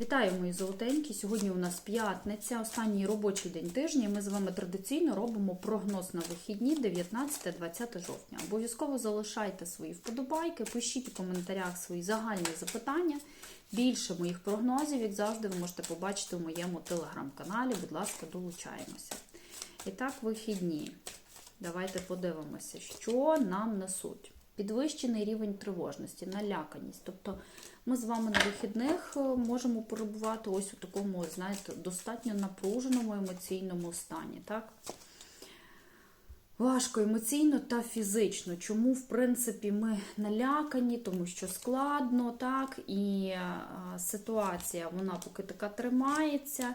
Вітаю, мої золотенькі. Сьогодні у нас п'ятниця, останній робочий день тижня. Ми з вами традиційно робимо прогноз на вихідні 19-20 жовтня. Обов'язково залишайте свої вподобайки, пишіть у коментарях свої загальні запитання. Більше моїх прогнозів, як завжди, ви можете побачити у моєму телеграм-каналі. Будь ласка, долучаємося. І так, вихідні. Давайте подивимося, що нам несуть. Підвищений рівень тривожності, наляканість. Тобто ми з вами на вихідних е, можемо перебувати ось у такому, знаєте, достатньо напруженому емоційному стані. так? Важко емоційно та фізично. Чому, в принципі, ми налякані, тому що складно, так, і е, ситуація вона поки така тримається,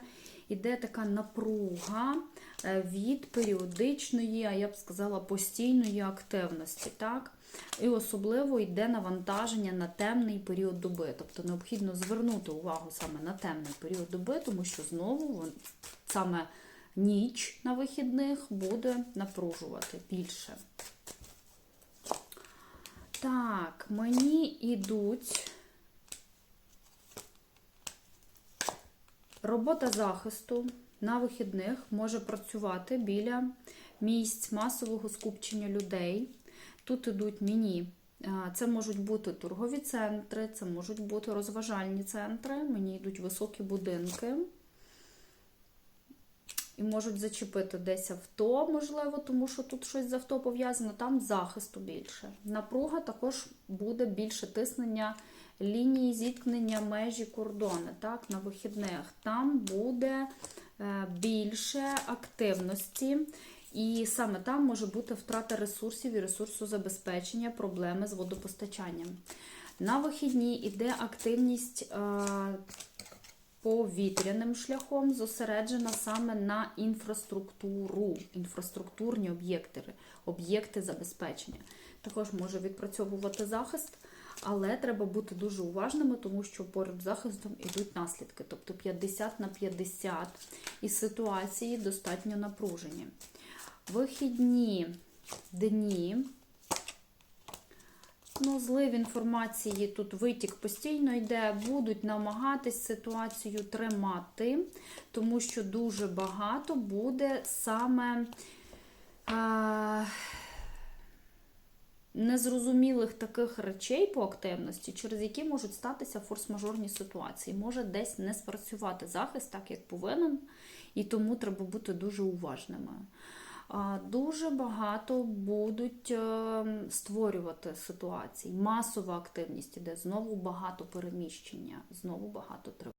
іде така напруга е, від періодичної, а я б сказала, постійної активності. так. І особливо йде навантаження на темний період доби. Тобто необхідно звернути увагу саме на темний період доби, тому що знову саме ніч на вихідних буде напружувати більше. Так, мені йдуть робота захисту на вихідних може працювати біля місць масового скупчення людей. Тут ідуть мені. а, Це можуть бути торгові центри, це можуть бути розважальні центри. Мені йдуть високі будинки. І можуть зачепити десь авто, можливо, тому що тут щось з авто пов'язано, там захисту більше. Напруга також буде більше тиснення лінії зіткнення межі кордони так, на вихідних. Там буде е, більше активності. І саме там може бути втрата ресурсів і ресурсозабезпечення, проблеми з водопостачанням. На вихідні йде активність е, повітряним шляхом, зосереджена саме на інфраструктуру, інфраструктурні об'єкти, об'єкти забезпечення. Також може відпрацьовувати захист, але треба бути дуже уважними, тому що поряд з захистом йдуть наслідки, тобто 50 на 50, і ситуації достатньо напружені. Вихідні дні. Ну, злив інформації тут витік постійно йде, будуть намагатись ситуацію тримати, тому що дуже багато буде саме е, незрозумілих таких речей по активності, через які можуть статися форс-мажорні ситуації. Може десь не спрацювати захист так, як повинен, і тому треба бути дуже уважними. Дуже багато будуть е, створювати ситуацій. Масова активність іде, знову багато переміщення, знову багато тривог.